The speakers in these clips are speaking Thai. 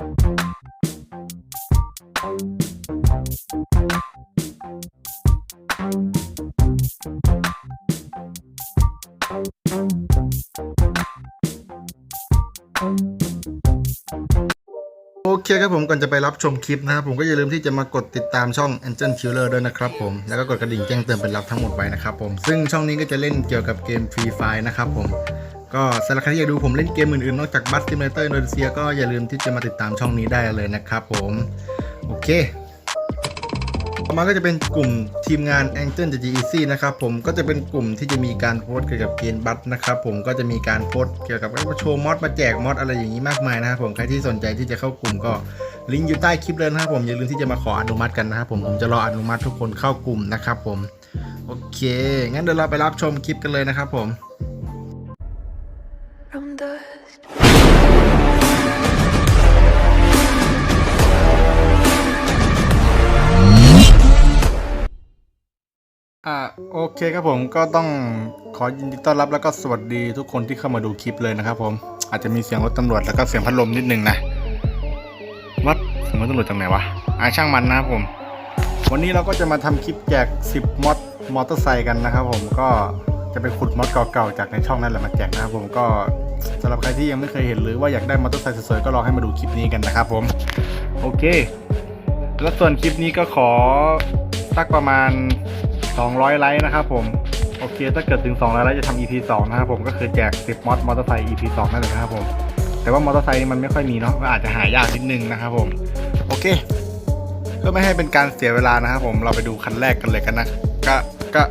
โอเคครับผมก่อนจะไปรับชมคลิปนะครับผมก็อย่าลืมที่จะมากดติดตามช่อง Angel Killer ด้วยนะครับผมแล้วก็กดกระดิ่งแจ้งเตือนเป็นรับทั้งหมดไว้นะครับผมซึ่งช่องนี้ก็จะเล่นเกี่ยวกับเกม Free Fire นะครับผม ก็สำหรับใครที่อยากดูผมเล่นเกมอื่นๆ นอกจากบัสซิมเลเตอร์อินโดนีเซียก็อย่าลืมที่จะมาติดตามช่องนี้ได้เลยนะครับผม โอเคต่อมาก็จะเป็นกลุ่มทีมงาน Angel GEC นะครับผมก็จะเป็นกลุ่มที่จะมีการโพสเกี่ยวกับเกมบัตนะครับผมก็จะมีการโพสเกี่ยวกับโชว์มอดมาแจกมอดอะไรอย่างนี้มากมายนะครับผมใครที่สนใจที่จะเข้ากลุ่มก็ลิงก์อยู่ใต้คลิปเลยนะครับผมอย่าลืมที่จะมาขออนุมัติกันนะครับผมผมจะรออนุมัติทุกคนเข้ากลุ่มนะครับผมโอเค งั้นเดี๋ยวเราไปรับชมคลิปกันเลยนะครับผม From dust. อ่าโอเคครับผมก็ต้องขอยินดีต้อนรับแล้วก็สวัสดีทุกคนที่เข้ามาดูคลิปเลยนะครับผมอาจจะมีเสียงรถตำรวจแล้วก็เสียงพัดลมนิดนึงนะวัดเสียงรถตำรวจจากไหนวะอ่าช่างมันนะครับผม วันนี้เราก็จะมาทำคลิปแจก 10มอดมอเตอร์ไซค์กันนะครับผมก็ จะไปขุดมอดเก่าๆจากในช่องนั่นแหละมาแจกนะครับผมก็สำหรับใครที่ยังไม่เคยเห็นหรือว่าอยากได้มอเตอร์ไซค์สวยๆก็ลองให้มาดูคลิปนี้กันนะครับผม โอเค แล้วส่วนคลิปนี้ก็ขอสักประมาณ 200 ไลค์นะครับผมโอเค ถ้าเกิดถึง 200 ไลค์จะทำ EP 2 นะครับผมก็คือแจก 10 มอดมอเตอร์ไซค์ EP 2 นั่นเองนะครับผมแต่ว่ามอเตอร์ไซค์มันไม่ค่อยมีเนาะอาจจะหายากนิดนึงนะครับผมโอเคเพื่อไม่ให้เป็นการเสียเวลานะครับผมเราไปดูคันแรกกันเลยกันนะก็ก็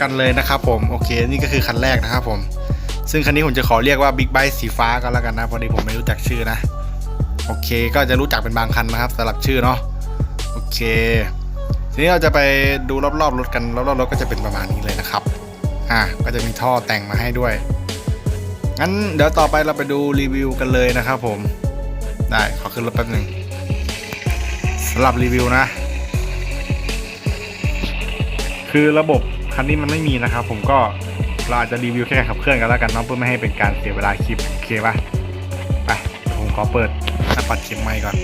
กันเลยนะครับผมโอเคนี่ก็คือคันแรกนะครับผม ซึ่งคันนี้ผมจะขอเรียกว่าบิ๊กไบค์สีฟ้าก็แล้วกันนะพอดีผมไม่รู้จักชื่อนะ โอเค ก็จะรู้จักเป็นบางคันนะครับสำหรับชื่อเนาะโอเค ทีนี้เราจะไปดูรอบๆรถกันรอบๆรถก็จะเป็นประมาณนี้เลยนะครับอะก็จะมีท่อแต่งมาให้ด้วยงั้นเดี๋ยวต่อไปเราไปดูรีวิวกันเลยนะครับผม ได้ขอขึ้นรถแป๊บหนึ่งสำหรับรีวิวนะ คือระบบ คันนี้มันไม่มีนะครับ ผมก็เราอาจจะรีวิวแค่ขับเคลื่อนกันแล้วกันเนาะเพื่อไม่ให้เป็นการเสียเวลาคลิปโอเคปะไปผมขอเปิดหน้าปัดเข็มไมค์ก่อน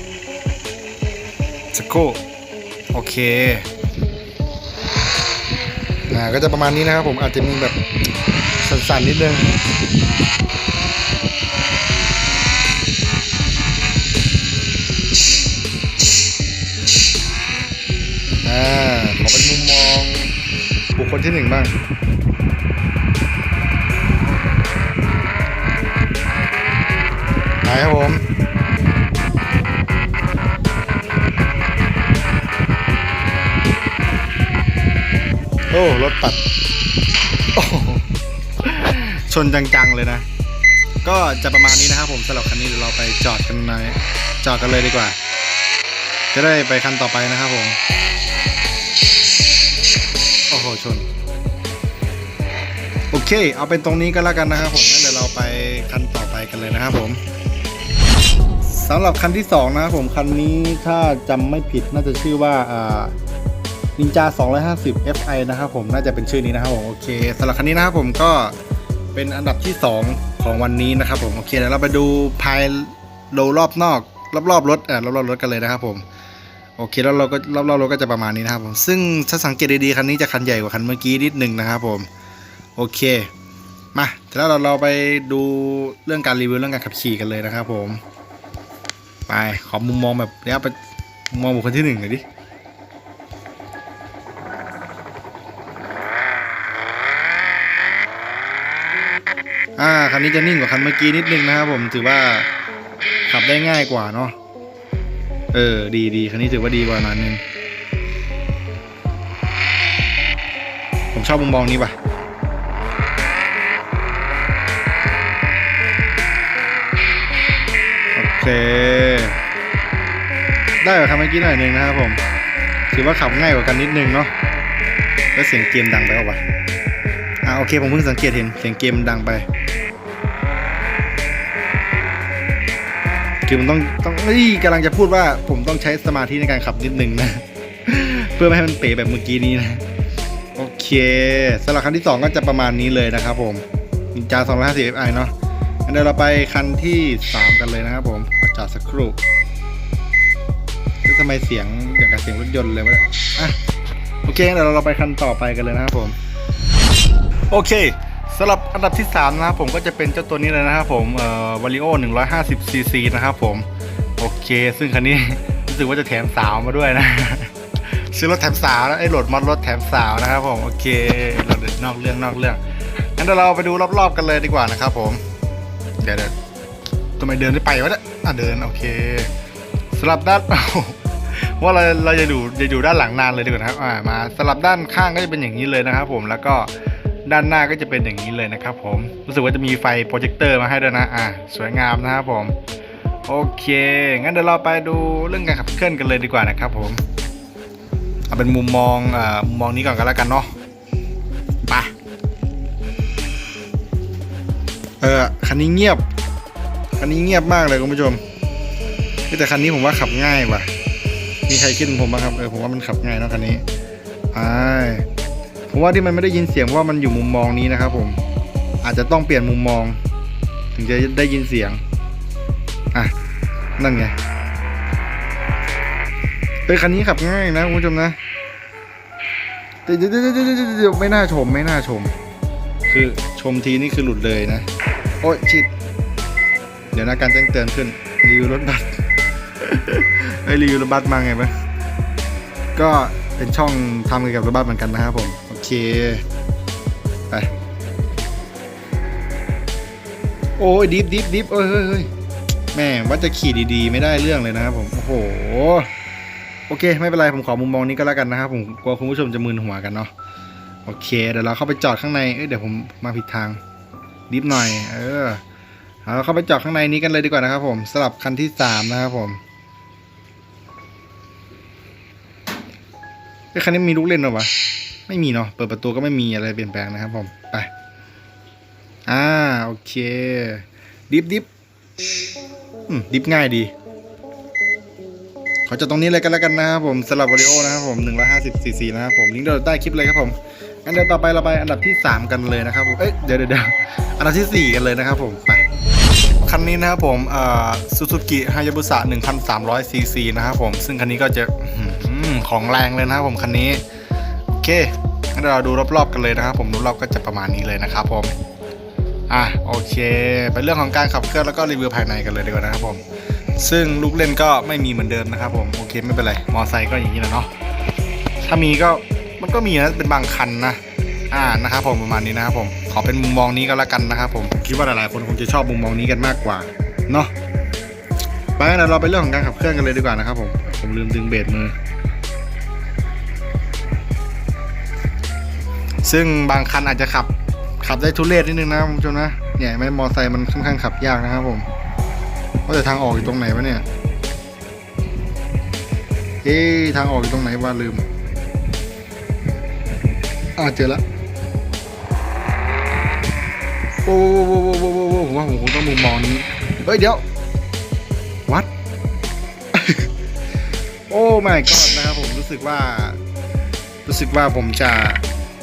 สักครู่โอเคอ่าก็จะประมาณนี้นะครับผมอาจจะมีแบบสั่นๆนิดนึงอ่าขอเป็นมุม บุคคลที่หนึ่งบ้างไหนครับผมโอ้รถตัดชนจังๆเลยนะ ก็จะประมาณนี้นะครับผมสำหรับคันนี้เดี๋ยวเราไปจอดกันหน่อยจอดกันเลยดีกว่า จะได้ไปคันต่อไปนะครับผม ชน โอเค เอาเป็นตรงนี้ก็แล้วกันนะครับผมงั้นเดี๋ยวเราไปคันต่อไปกันเลยนะครับผมสำหรับคันที่สองนะครับผมคันนี้ถ้าจำไม่ผิดน่าจะชื่อว่าอ่านินจา250 Fi นะครับผมน่าจะเป็นชื่อนี้นะครับผมโอเคสำหรับคันนี้นะครับผมก็เป็นอันดับที่ 2 ของวันนี้นะครับผมโอเคเดี๋ยวเราไปดูภายโดรอบนอก รอบๆรถอ่ารอบๆรถกันเลยนะครับผม โอเคแล้วเราก็รอบๆเรถก็จะประมาณนี้นะครับผมซึ่งถ้าสังเกตดีๆคันนี้จะคันใหญ่กว่าคันเมื่อกี้นิดนึงนะครับผมโอเคมาแล้วเราเราไปดูเรื่องการรีวิวเรื่องการขับขี่กันเลยนะครับผมไปขอมุมมองแบบเนี้ยไปมุมมองบุคคลที่หนึ่งหน่อยดิอ่าคันนี้จะนิ่งกว่าคันเมื่อกี้นิดนึงนะครับผมถือว่าขับได้ง่ายกว่าเนาะ เออ ดีดีคันนี้ถือว่าดีกว่าน่อยนึง ผมชอบมุมมองนี้ป่ะ โอเค ได้กว่าคันเมื่อกี้หน่อยนึงนะครับผม ถือว่าขับง่ายกว่ากันนิดนึงเนาะ แล้วเสียงเกมดังไปเอาปะอ่าโอเค ผมเพิ่งสังเกตเห็นเสียงเกมดังไป คือมันต้องต้องเอ้ยกำลังจะพูดว่าผมต้องใช้สมาธิในการขับนิดนึงนะ เพื่อไม่ให้มันเป๋แบบเมื่อกี้นี้นะ โอเคสำหรับคันที่ 2 ก็จะประมาณนี้เลยนะครับผมนินจา250 Fi เนาะงั้นเดี๋ยวเราไปคันที่ 3 กันเลยนะครับผมขอจอดสักครู่แล้วทำไมเสียงอย่างกับเสียงรถยนต์เลยวะอะโอเคเดี๋ยวเราไปคันต่อไปกันเลยนะครับผม โอเค สำหรับอันดับที่ 3 นะครับผมก็จะเป็นเจ้าตัวนี้เลยนะครับผมเอ่อวาริโอ150ซีซีนะครับผม โอเค ซึ่งคันนี้ รู้สึกว่าจะแถมสาวมาด้วยนะซื้อรถแถมสาวนะไอ้โหลดมอดรถแถมสาวนะครับผมโอเคเราเดินนอกเรื่องนอกเรื่องงั้นเดี๋ยวเราไปดูรอบๆกันเลยดีกว่านะครับผมเดี๋ยวเดี๋ยวทำไมเดินไม่ไปวะเนี่ยอะเดินโอเคสลับด้านว่าเราเราจะดูจะอยู่ด้านหลังนานเลยดีกว่านะครับอ่ามาสลับด้านข้างก็จะเป็นอย่างนี้เลยนะครับผมแล้วก็ ด้านหน้าก็จะเป็นอย่างนี้เลยนะครับผมรู้สึกว่าจะมีไฟโปรเจคเตอร์มาให้ด้วยนะอ่าสวยงามนะครับผมโอเค งั้นเดี๋ยวเราไปดูเรื่องการขับเคลื่อนกันเลยดีกว่านะครับผมเอาเป็นมุมมองอ่อมุมมองนี้ก่อนก็แล้วกันเนาะไปเออคันนี้เงียบคันนี้เงียบมากเลยคุณผู้ชมแต่คันนี้ผมว่าขับง่ายว่ะ มีใครคิดเหมือนผมบ้างครับเออผมว่ามันขับง่ายเนาะคันนี้อ่า ผมว่าที่มันไม่ได้ยินเสียงว่ามันอยู่มุมมองนี้นะครับ ผมอาจจะต้องเปลี่ยนมุมมอง ถึงจะได้ยินเสียงอะนั่นไงเฮ้ยคันนี้ขับง่ายนะคุณผู้ชมนะเดี๋ยวเดี๋ยวเดี๋ยวเดี๋ยวเดี๋ยวไม่น่าชมไม่น่าชม คือชมทีนี่คือหลุดเลยนะ โอ้ยชิดเดี๋ยวนะการแจ้งเตือนขึ้นรีวิวรถบัสไอรีวิวรถบัสมาไงบ้างก็เป็นช่องทำเกี่ยวกับรถบัสเหมือนกันนะครับผม เค ไป โอ้ยดิฟดิฟดิฟเอ้ยเฮ้ยแม่ว่าจะขี่ดีๆ ไม่ได้เรื่องเลยนะครับผม โอ้โห โอเค ไม่เป็นไร ผมขอมุมมองนี้ก็แล้วกันนะครับผม กลัวคุณผู้ชมจะมึนหัวกันเนาะ โอเค เดี๋ยวเราเข้าไปจอดข้างใน เอ้ย เดี๋ยวผมมาผิดทาง ดิฟหน่อย เออเราเข้าไปจอดข้างในนี้กันเลยดีกว่านะครับผมสลับคันที่สามนะครับผมไอ้คันนี้มีลูกเล่นหรอวะ ไม่มีเนาะเปิดประตูก็ไม่มีอะไรเปลี่ยนแปลงนะครับผมไปอ่าโอเคดิฟดิฟดิฟง่ายดีขอจดตรงนี้เลยกันแล้วกันนะครับผมสำหรับวอริโอนะครับผม150ซีซีนะครับผมลิงก์เดี๋ยวใต้คลิปเลยครับผมงั้นเดี๋ยวต่อไปเราไปอันดับที่ 3 กันเลยนะครับผมเอ้ยเดี๋ยวเดี๋ยวอันดับทีสี่4 กันเลยนะครับผมไปคันนี้นะครับผมเอ่อซูซูกิฮายาบุสะ1,300ซีซีนะครับผมซึ่งคันนี้ก็จะของแรงเลยนะครับผมคันนี้ เคงั้นเดี๋ยวเราดูรอบๆกันเลยนะครับ ผมรอบๆก็จะประมาณนี้เลยนะครับผมอะโอเค เป็นเรื่องของการขับเคลื่อนแล้วก็รีวิวภายในกันเลยดีกว่านะครับผม ซึ่งลูกเล่นก็ไม่มีเหมือนเดิมนะครับผมโอเคไม่เป็นไรมอไซค์ก็อย่างนี้แหละเนาะถ้ามีก็มันก็มีนะเป็นบางคันนะอ่านะครับผมประมาณนี้นะครับผมขอเป็นมุมมองนี้ก็แล้วกันนะครับผมคิดว่าหลายๆคนคงจะชอบมุมมองนี้กันมากกว่าเนาะไปนเดี๋ยวเราไปเรื่องของการขับเคลื่อนกันเลยดีกว่านะครับผมผมลืมดึงเบรกมือ ซึ่งบางคันอาจจะขับขับได้ทุเรศนิดนึงนะคุณผู้ชมนะเนี่ยแม่มอไซค์มันค่อนข้างขับยากนะครับผมว่าแต่ทางออกอยู่ตรงไหนวะเนี่ยเอ๊ทางออกอยู่ตรงไหนวะลืมอ่าเจอละโอ้โหโอ้โหโอ้โหผมว่าผมคงต้องมุมมองนี้เฮ้ยเดี๋ยววัดโอ้ my god นะครับผมรู้สึกว่า รู้สึกว่าผมจะ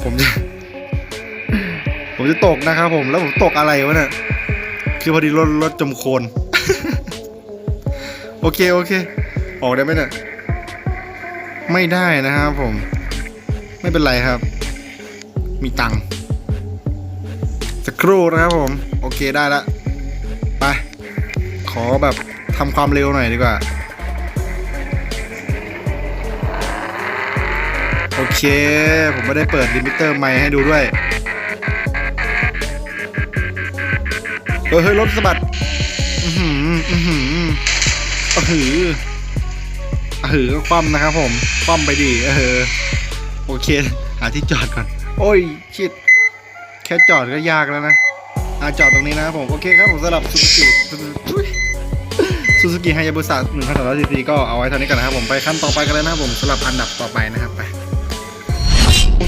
ผมจะ ผมจะตกนะครับผมแล้วผมตกอะไรวะเนี่ยคือพอดีรถรถจมโคลนโอเคโอเค ออกได้ไหมเนี่ยไม่ได้นะครับผม ไม่เป็นไรครับ มีตังค์สักครู่นะครับผม โอเคได้ละไป ขอแบบทำความเร็วหน่อยดีกว่า โอเค ผมไม่ได้เปิดลิมิเตอร์ไมค์ให้ดูด้วยเฮ้ยเฮ้ยรถสะบัด อือหือ อือหืออือหืออือหือก็คว่ำนะครับผมคว่ำไปดิเออโอเค หาที่จอดก่อน โอ้ย ชิด แค่จอดก็ยากแล้วนะอะจอดตรงนี้นะครับผม โอเคครับผมสำหรับซูซูกิซูซูกิไฮยาบุสะหนึ่งพันสองร้อยซีซีก็เอาไว้เท่านี้กันนะครับผมไปขั้นต่อไปกันเลยนะครับผมสำหรับอันดับต่อไปนะครับไป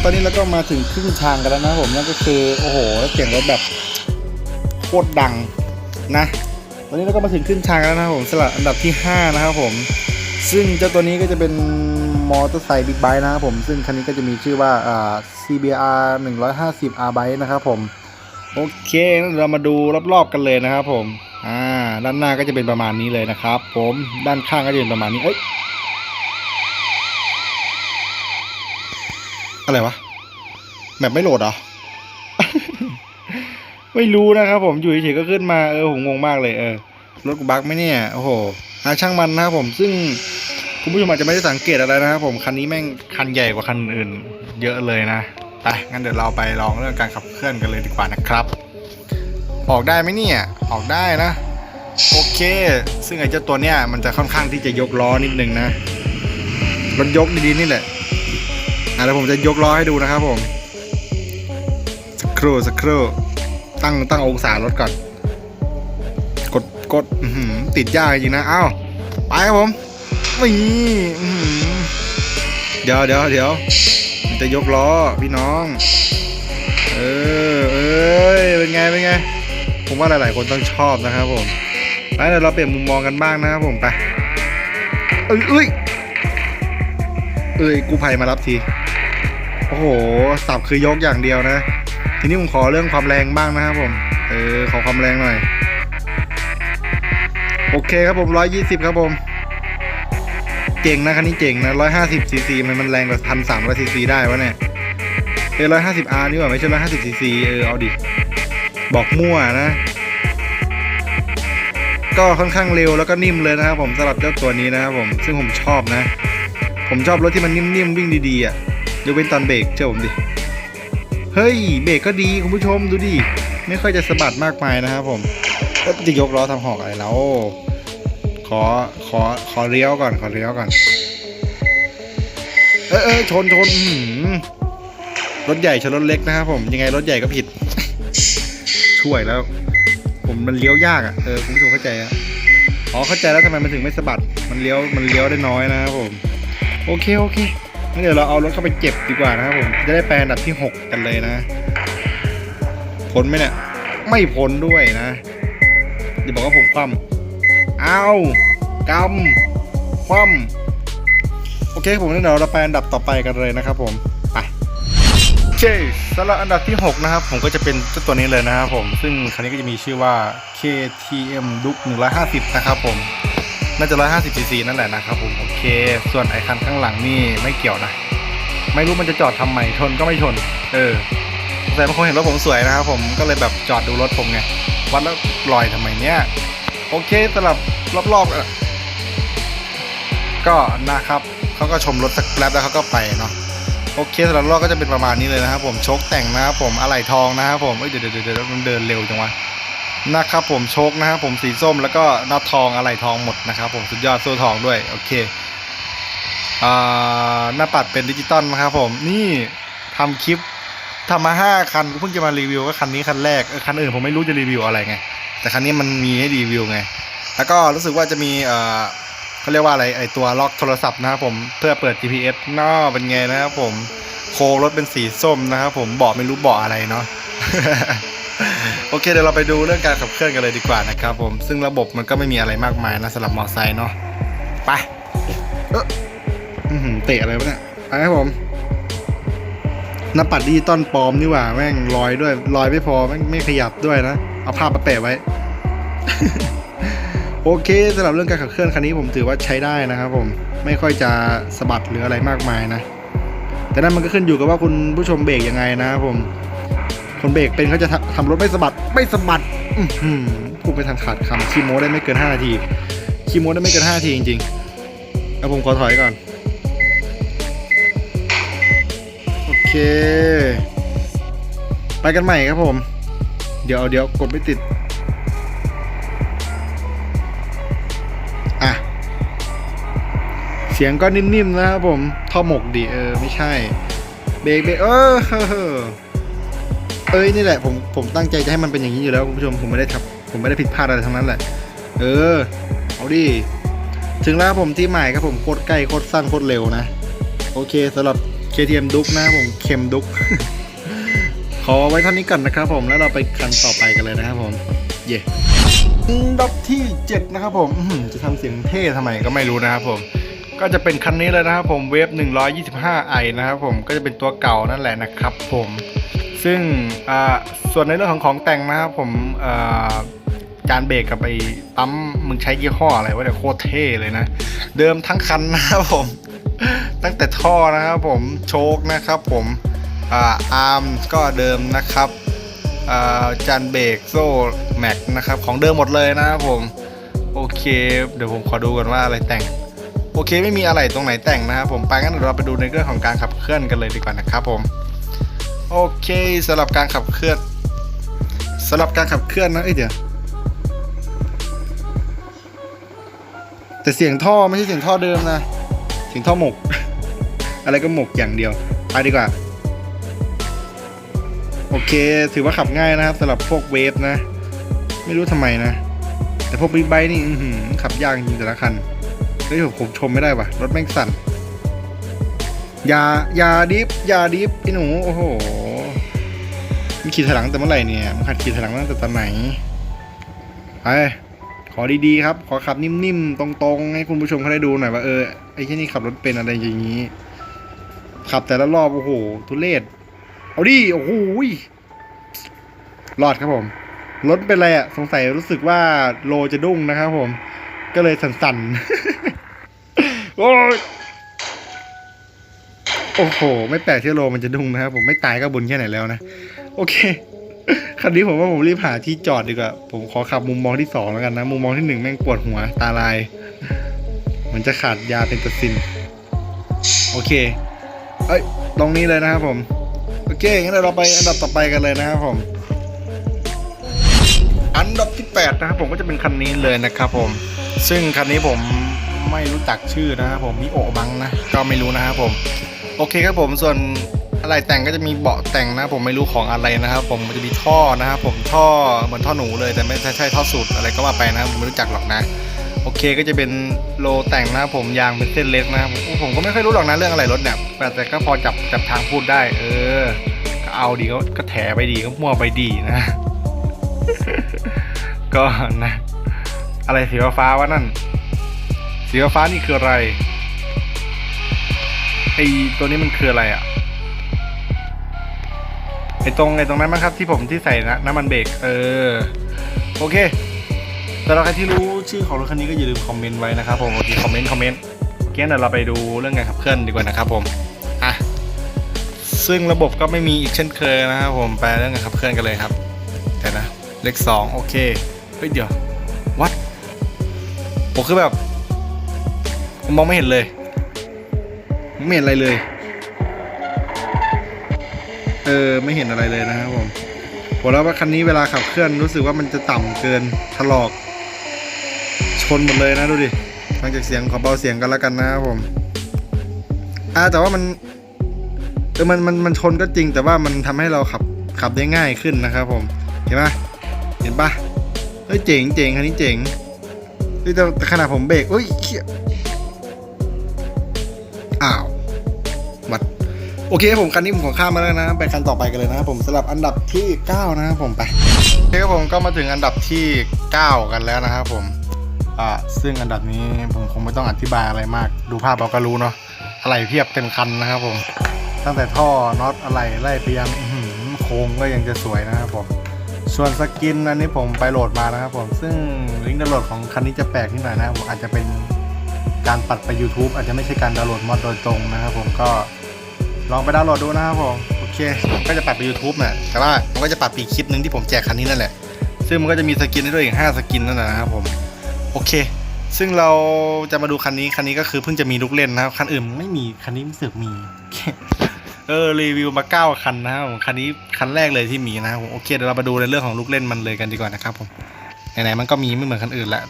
ตอนนี้เราก็มาถึงครึ่งทางกันแล้วนะผมนั่นก็คือโอ้โหเสียงรถแบบโคตรดังนะตอนนี้เราก็มาถึงครึ่งทางแล้วนะผมสำหรับอันดับที่ 5 นะครับผม ซึ่งเจ้าตัวนี้ก็จะเป็นมอเตอร์ไซค์บิ๊กไบค์นะครับผมซึ่งคันนี้ก็จะมีชื่อว่าอ่า CBR 150 R Bike นะครับผมโอเคเรามาดูรอบๆกันเลยนะครับผมอ่าด้านหน้าก็จะเป็นประมาณนี้เลยนะครับ ผมด้านข้างก็จะเป็นประมาณนี้เอ้ย อะไรวะแบบไม่โหลดเหรอ ไม่รู้นะครับผมอยู่เฉยๆก็ขึ้นมาเออผมงงมากเลยเออรถกูบั๊กไหมเนี่ยโอ้โหอาช่างมันนะครับผมซึ่งคุณผู้ชมอาจจะไม่ได้สังเกตอะไรนะครับผมคันนี้แม่งคันใหญ่กว่าคันอื่น เยอะเลยนะไปงั้นเดี๋ยวเราไปลองเรื่องการขับเคลื่อนกันเลยดีกว่านะครับ ออกได้ไหมเนี่ยออกได้นะ โอเค ซึ่งไอ้เจ้าตัวเนี้ยมันจะค่อนข้างที่จะยกล้อนิดนึงนะรถยกดีๆนี่แหละ เดี๋ยวผมจะยกล้อให้ดูนะครับผมสักครู่สักครู่ตั้งตั้งองศารถก่อน กดกดติดยากจริงนะเอ้าไปครับผมนี่เดี๋ยวเดี๋ยวเดี๋ยวจะยกล้อพี่น้อง เออเอ้ยเป็นไงเป็นไง ผมว่าหลาย ๆ คนต้องชอบนะครับผมไปเดี๋ยวเราเปลี่ยนมุมมองกันบ้างนะครับผมไปเอ้ยเอ้ยเอ้ยกูภัยมารับที อ้โหสับคือยกอย่างเดียวนะ ทีนี้ผมขอเรื่องความแรงบ้างนะครับผม เออ ขอความแรงหน่อย โอเคครับผม 120 ครับผม เจ๋งนะคันนี้เจ๋งนะ150ซีซีมันมันแรงกว่าพันสามร้อยซีซีได้วะเนี่ยเออ150 R นี่ว่าไม่ใช่150ซีซีเออเอาดิ บอกมั่วนะ ก็ค่อนข้างเร็วแล้วก็นิ่มเลยนะครับผมสำหรับเจ้าตัวนี้นะครับผม ซึ่งผมชอบนะ ผมชอบรถที่มันนิ่มๆวิ่งดีๆอะ ยกเว้นตอนเบรกเชื่อผมดิ เฮ้ย เบรกก็ดีคุณผู้ชมดูดิ ไม่ค่อยจะสะบัดมากมายนะครับผมจะยกล้อทำหอกอะไรแล้ว ขอ ขอ ขอเลี้ยวก่อน ขอเลี้ยวก่อน เออเออชนชนรถใหญ่ชนรถเล็กนะครับผม ยังไงรถใหญ่ก็ผิด ช่วยแล้ว ผมมันเลี้ยวยากอะ เออคุณผู้ชมเข้าใจอะอ๋อเข้าใจแล้วทำไมมันถึงไม่สะบัด มันเลี้ยว มันเลี้ยวได้น้อยนะครับผม โอเค โอเค งั้นเดี๋ยวเราเอารถเข้าไปเก็บดีกว่านะครับผมจะได้ไปอันดับที่ 6 กันเลยนะพ้นไหมเนี่ยไม่พ้นด้วยนะอย่าบอกว่าผมคว่ำเอ้าวกำคว่ำโอเคผมงั้นเดี๋ยวเราไปอันดับต่อไปกันเลยนะครับผมไปโอเคสำหรับอันดับที่ 6 นะครับ ผมก็จะเป็นเจ้าตัวนี้เลยนะครับผมซึ่งคันนี้ก็จะมีชื่อว่า KTM Duke 150 นะครับผม น่าจะ 150 cc นั่นแหละนะครับผมโอเค ส่วนไอคันข้างหลังนี่ไม่เกี่ยวนะ ไม่รู้มันจะจอดทำไมชนก็ไม่ชน เออแต่บางคนเห็นรถผมสวยนะครับผมก็เลยแบบจอดดูรถผมไงวัดแล้วลอยทำไมเนี่ยโอเคสำหรับรอบๆก็นะครับเขาก็ชมรถสักแป๊บแล้วเขาก็ไปเนาะโอเคสำหรับรอบก็จะเป็นประมาณนี้เลยนะครับผมชคแต่งนะครับผมอะไหล่ทองนะครับผมเอ้ยเดี๋ยวเดี๋ยวเดี๋ยวมันเดินเร็วจังวะ นะครับผมโชคนะครับผมสีส้มแล้วก็น็อตทองอะไหล่ทองหมดนะครับผมสุดยอดโซ่ทองด้วยโอเคอ่าหน้าปัดเป็นดิจิตอลนะครับผมนี่ทำคลิปทำมาห้าคันกูเพิ่งจะมารีวิวก็คันนี้คันแรกคันอื่นผมไม่รู้จะรีวิวอะไรไง แต่คันนี้มันมีให้รีวิวไง แล้วก็รู้สึกว่าจะมีเอ่อเขาเรียกว่าอะไรไอตัวล็อกโทรศัพท์นะครับผมเพื่อเปิด GPS นอเป็นไงนะครับผมโครงรถเป็นสีส้มนะครับผมเบาะไม่รู้เบาะอะไรเนาะ โอเคเดี๋ยวเราไปดูเรื่องการขับเคลื่อนกันเลยดีกว่านะครับผมซึ่งระบบมันก็ไม่มีอะไรมากมายนะสำหรับมอเตอร์ไซค์เนาะไปเอออื้อหือเตะอะไรวะเนี่ยไปครับผมหน้าปัดดิจิตอลปลอมนี่หว่าแม่งลอยด้วยลอยไม่พอแม่งไม่ขยับด้วยนะ เอาภาพมาแปะไว้ โอเคสำหรับเรื่องการขับเคลื่อนคันนี้ผมถือว่าใช้ได้นะครับผมไม่ค่อยจะสะบัดหรืออะไรมากมายนะ แต่นั่นมันก็ขึ้นอยู่กับว่าคุณผู้ชมเบรกยังไงนะครับผม คนเบรกเป็นเขาจะทำรถไม่สะบัดไม่สะบัดพูดไปทันขาดคำคีโมได้ไม่เกิน 5 นาทีคีโมได้ไม่เกิน 5 นาทีจริงๆแล้วผมขอถอยก่อน โอเค ไปกันใหม่ครับผม เดี๋ยวเดี๋ยวกดไม่ติด อะ เสียงก็นิ่มๆนะครับผม ท่อหมกดิเออ ไม่ใช่ เบรกเบรกเออ เอ้ยนี่แหละผมผมตั้งใจจะให้มันเป็นอย่างนี้อยู่แล้วคุณผู้ชมผมไม่ได้ทำผมไม่ได้ผิดพลาดอะไรทั้งนั้นแหละ เออ เอาดิถึงแล้วผมที่ใหม่ครับผมโคตรใกล้โคตรสั้นโคตรเร็วนะ โอเคสำหรับ KTM ดุกนะครับผมเข็มดุก ขอไว้เท่านี้ก่อนนะครับผมแล้วเราไปคันต่อไปกันเลยนะครับผม เย่อันดับที่ 7 นะครับผมจะทำเสียงเท่ทำไมก็ไม่รู้นะครับผมก็จะเป็นคันนี้เลยนะครับผมเวฟ 125i นะครับผมก็จะเป็นตัวเก่านั่นแหละนะครับผม ซึ่งส่วนในเรื่องของของแต่งนะครับผมจานเบรกกับไอ้ปั๊มมึงใช้ยี่ห้ออะไรวะเดี๋ยวโคตรเท่เลยนะ เดิมทั้งคันนะครับผม ตั้งแต่ท่อนะครับผมโชคนะครับผมอาอาร์มก็เดิมนะครับาจานเบรกโซ่แม็กนะครับของเดิมหมดเลยนะครับผมโอเคเดี๋ยวผมขอดูกันว่าอะไรแต่ง โอเคไม่มีอะไรตรงไหนแต่งนะครับผมไปงั้นเราไปดูในเรื่องของการขับเคลื่อนกันเลยดีกว่านะครับผม โอเคสำหรับการขับเคลื่อนสำหรับการขับเคลื่อนนะเอ้ยเดี๋ยวแต่เสียงท่อไม่ใช่เสียงท่อเดิมนะ เสียงท่อหมก อะไรก็หมกอย่างเดียว ไปดีกว่า โอเค ถือว่าขับง่ายนะครับสำหรับพวกเวฟนะ ไม่รู้ทำไมนะ แต่พวกบิ๊กไบค์นี่ขับยากจริงแต่ละคันเฮ้ยผมผมชมไม่ได้ว่ะ รถแม่งสั่น อย่าอย่าดิฟอย่าดิฟพี่หนูโอ้โหมีขี่ถลังแต่เมื่อไหร่เนี่ยมันขัดขี่ถลังตั้งแต่ตอนไหนไปขอดีๆครับ ขอขับนิ่มๆตรงๆ ให้คุณผู้ชมเขาได้ดูหน่อยว่าเออไอ้ที่นี่ขับรถเป็นอะไรอย่างนี้ ขับแต่ละรอบโอ้โหทุเรศเอาดิโอ้โหรอดครับผมรถเป็นไรอะสงสัยรู้สึกว่าโลจะดุ้งนะครับผม ก็เลยสั่นๆโอ้ย โอ้โห ไม่แปลกที่โลมันจะดุ้งนะครับผมไม่ตายก็บุญแค่ไหนแล้วนะ โอเคคันนี้ผมว่าผมรีบหาที่จอดดีกว่า ผมขอขับมุมมองที่สองแล้วกันนะ มุมมองที่หนึ่งแม่งปวดหัวตาลาย มันจะขาดยาเป็นตัวซิน โอเค เอ้ย ตรงนี้เลยนะครับผม โอเค งั้นเดี๋ยวเราไปอันดับต่อไปกันเลยนะครับผม อันดับที่8นะครับผมก็จะเป็นคันนี้เลยนะครับผม ซึ่งคันนี้ผมไม่รู้จักชื่อนะครับผมมิโอบังนะ ก็ไม่รู้นะครับผม โอเคครับผมส่วนอะไรแต่งก็จะมีเบาะแต่งนะ ผมไม่รู้ของอะไรนะครับ ผมมันจะมีท่อนะครับผมท่อเหมือนท่อหนูเลยแต่ไม่ใช่ใช่ท่อสูตรอะไรก็ว่าไปนะครับผมไม่รู้จักหรอกนะ โอเคก็จะเป็นโลแต่งนะครับผมยางเป็นเส้นเล็กนะครับผมผมก็ไม่ค่อยรู้หรอกนะเรื่องอะไรรถเนี่ยแต่ก็พอจับจับทางพูดได้ เออ ก็เอาดีก็ก็แถไปดีก็มั่วไปดีนะ ก็นะ อะไรสีฟ้าๆวะนั่นสีฟ้านี่คืออะไร ไอตัวนี้มันคืออะไรอะไอตรงไอตรงนั้นมั้งครับที่ผมที่ใส่นะน้ำมันเบรกเออ โอเคสำหรับใครที่รู้ชื่อของรถคันนี้ก็อย่าลืมคอมเมนต์ไว้นะครับผมโอเคคอมเมนต์คอมเมนต์โอเคงั้นเดี๋ยวเราไปดูเรื่องการขับเคลื่อนดีกว่านะครับผมอะซึ่งระบบก็ไม่มีอีกเช่นเคยนะครับผมไปเรื่องการขับเคลื่อนกันเลยครับแต่นะเลขสองโอเคเฮ้ยเดี๋ยววัดผมคือแบบมองไม่เห็นเลย ไม่เห็นอะไรเลย เออไม่เห็นอะไรเลยนะครับผมบอกแล้วว่าคันนี้เวลาขับเคลื่อนรู้สึกว่ามันจะต่ำเกินถลอก ชนหมดเลยนะดูดิฟังจากเสียงขอเบาเสียงกันแล้วกันนะครับผมอ่าแต่ว่ามันเออมันมันมันชนก็จริงแต่ว่ามันทำให้เราขับขับได้ง่ายขึ้นนะครับผมเห็นปะเห็นปะเฮ้ยเจ๋งเจ๋งคันนี้เจ๋งแต่แต่ขนาดผมเบรกเฮ้ย โอเคผมคันนี้ผมขอข้ามมาแล้วนะ ไปคันต่อไปกันเลยนะครับผมสำหรับอันดับที่ 9 นะครับผมไปโอเคครับผมก็มาถึงอันดับที่ 9 กันแล้วนะครับผมอ่าซึ่งอันดับนี้ผมคงไม่ต้องอธิบายอะไรมาก ดูภาพเราก็รู้เนาะอะไรเพียบเต็มคันนะครับผม ตั้งแต่ท่อน็อตอะไรไล่ไปยังโครงก็ยังจะสวยนะครับผมส่วนสกินอันนี้ผมไปโหลดมานะครับผมซึ่งลิงก์ดาวน์โหลดของคันนี้จะแปลกนิดหน่อยนะผมอาจจะเป็นการปัดไป YouTube อาจจะไม่ใช่การดาวน์โหลดมอดโดยตรงนะครับผมก็ ลองไปดาวน์โหลดดูนะครับผม โอเค ก็จะปัดไป YouTube น่ะแต่ว่ามันก็จะปัดปีคลิปหนึ่งที่ผมแจกคันนี้นั่นแหละ ซึ่งมันก็จะมีสกินให้ด้วยอีก5สกินนั่นแหละนะครับผม โอเค ซึ่งเราจะมาดูคันนี้ คันนี้ก็คือเพิ่งจะมีลูกเล่นนะครับ คันอื่นไม่มี คันนี้รู้สึกมี เออ รีวิวมาเก้าคันนะครับผมคันนี้คันแรกเลยที่มีนะครับโอเค เดี๋ยวเรามาดูในเรื่องของลูกเล่นมันเลยกันดีกว่านะครับผม ไหนๆมันก็มีไม่เหมือนคันอื่นแหละ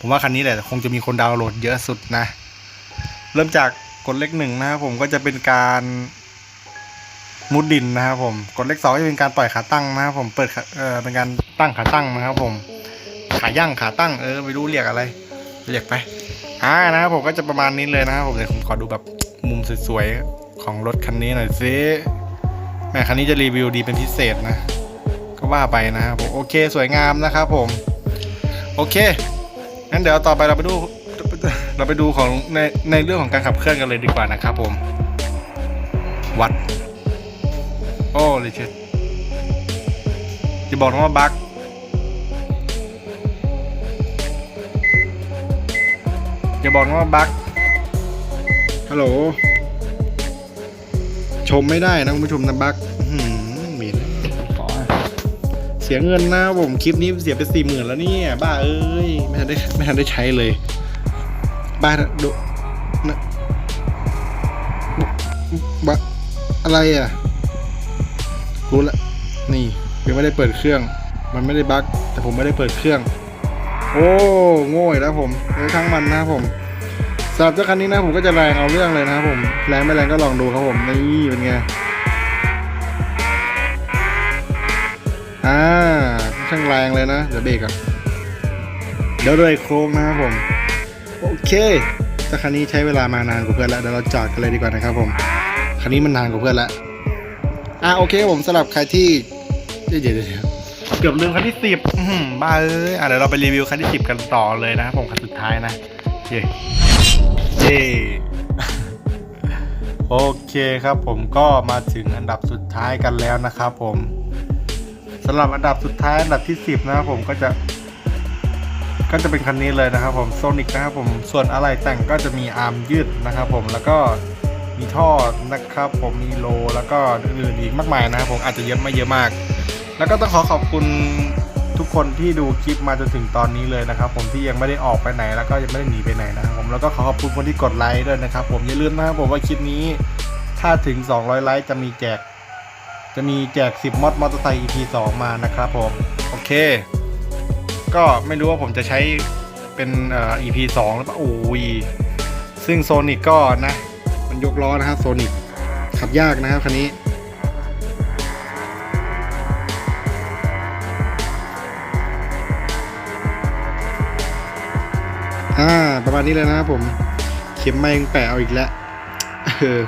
ผมว่าคันนี้แหละคงจะมีคนดาวน์โหลดเยอะสุดนะ เริ่มจาก กดเลขหนึ่งนะครับผมก็จะเป็นการมุดดินนะครับผม กดเลขสองจะเป็นการปล่อยขาตั้งนะครับผมเปิดเออเป็นการตั้งขาตั้งนะครับผม ขาย่างขาตั้งเออไม่รู้เรียกอะไร เรียกไปอ่านะครับผมก็จะประมาณนี้เลยนะครับผมเดี๋ยวผมขอดูแบบมุมสวยๆของรถคันนี้หน่อยสิแม่คันนี้จะรีวิวดีเป็นพิเศษนะ ก็ว่าไปนะครับผมโอเคสวยงามนะครับผม โอเคงั้นเดี๋ยวต่อไปเราไปดู เราไปดูของในในเรื่องของการขับเคลื่อนกันเลยดีกว่านะครับผม วัด โอ้เลยเชิดจะบอกน้องว่าบัก๊กอกน้องว่าบั๊กฮัลโหล ชมไม่ได้นะคุณผู้ชมนะบั๊กมีเสียเงินนะผมคลิปนี้เสียไปสี่หมื่นแล้วเนี่ย บ้าเอ้ย ไม่ทันได้ไม่ทันได้ใช้เลย บ้าดูนะบ้าอะไรอะ รู้ละ นี่ยังไม่ได้เปิดเครื่อง มันไม่ได้บั๊กแต่ผมไม่ได้เปิดเครื่อง โอ้โง่แล้วผมเลยทั้งมันนะครับผมสำหรับเจ้าคันนี้นะผมก็จะแรงเอาเรื่องเลยนะครับผม แรงไม่แรงก็ลองดูครับผม นี่เป็นไง อ่าช่างแรงเลยนะ เดี๋ยวเบรกอะเดี๋ยวเลยโครงนะครับผม โอเคเจ้าคันนี้ใช้เวลามานานกว่าเพื่อนแล้วเดี๋ยวเราจอดกันเลยดีกว่านะครับผมคันนี้มันนานกว่าเพื่อนแล้วอะโอเคผมสำหรับใครที่เดี๋ยวเดี๋ยวเกือบลืมคันที่สิบบ้าเอ้ยอะเดี๋ยวเราไปรีวิวคันที่สิบกันต่อเลยนะครับผมคันสุดท้ายนะเย่เย่โอเคครับผมก็มาถึงอันดับสุดท้ายกันแล้วนะครับผมสำหรับอันดับสุดท้ายอันดับที่สิบนะครับผมก็จะ ก็จะเป็นคันนี้เลยนะครับผมโซนิกนะครับผมส่วนอะไรแต่งก็จะมีอาร์มยืดนะครับผมแล้วก็มีท่อนะครับผมมีโลแล้วก็อื่นอีกมากมายนะครับผมอาจจะเยอะไม่เยอะมาก แล้วก็ต้องขอขอบคุณทุกคนที่ดูคลิปมาจนถึงตอนนี้เลยนะครับ ผมที่ยังไม่ได้ออกไปไหนแล้วก็ยังไม่ได้หนีไปไหนนะครับผมแล้วก็ขอขอบคุณคนที่กดไลค์ด้วยนะครับ ผมอย่าลืมนะครับผมว่าคลิปนี้ ถ้าถึง 200 ไลค์จะมีแจก จะมีแจก 10 มอดมอเตอร์ไซค์ EP 2 มานะครับผม โอเค ก็ไม่รู้ว่าผมจะใช้เป็นเอ่อ EP 2หรือเปล่าโอ้ยซึ่งโซนิกก็นะ มันยกล้อนะครับโซนิกขับยากนะครับคันนี้อ่าประมาณนี้เลยนะครับผม เข็มไม้ยังแปะเอาอีกแล้วเออ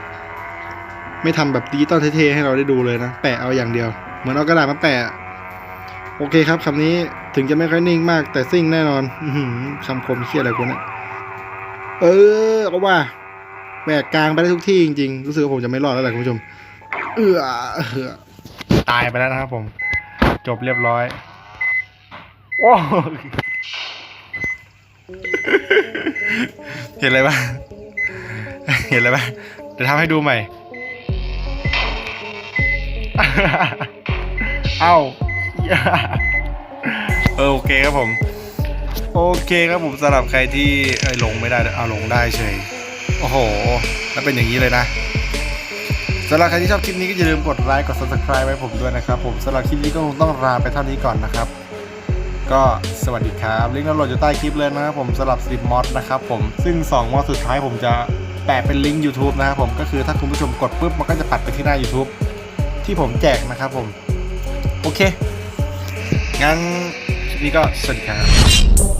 ไม่ทำแบบดิจิตอลเท่ๆให้เราได้ดูเลยนะ แปะเอาอย่างเดียว เหมือนเอากระดาษมาแปะ โอเคครับคำนี้ ถึงจะไม่ค่อยนิ่งมาก แต่ซิ่งแน่นอนอื้อหือคำคมเคียอะไรกูเนี่ยเออเอาว่าแบกกลางไปได้ทุกที่จริงๆ รู้สึกว่าผมจะไม่รอดแล้วแหละคุณผู้ชม เออเออตายไปแล้วนะครับผม จบเรียบร้อย โอ้ เห็นอะไรบ้างเห็นอะไรบ้างเดี๋ยวทำให้ดูใหม่ เอ้า เออโอเคครับผม โอเคครับผมสำหรับใครที่เอยลงไม่ได้เอาลงได้เฉย โอ้โห แล้วเป็นอย่างนี้เลยนะสำหรับใครที่ชอบคลิปนี้ก็อย่าลืมกดไลค์กด subscribe ไว้ผมด้วยนะครับผมสำหรับคลิปนี้ก็คงต้องลาไปเท่านี้ก่อนนะครับ ก็สวัสดีครับลิงก์ดาวน์โหลดอยู่ใต้คลิปเลยนะครับผมสำหรับ10มอดนะครับผมซึ่ง2มอดสุดท้ายผมจะแปะเป็นลิงก์ YouTube นะครับผมก็คือถ้าคุณผู้ชมกดปุ๊บมันก็จะปัดไปที่หน้า YouTube ที่ผมแจกนะครับผม โอเค งั้น นี้ก็สวัสดีครับ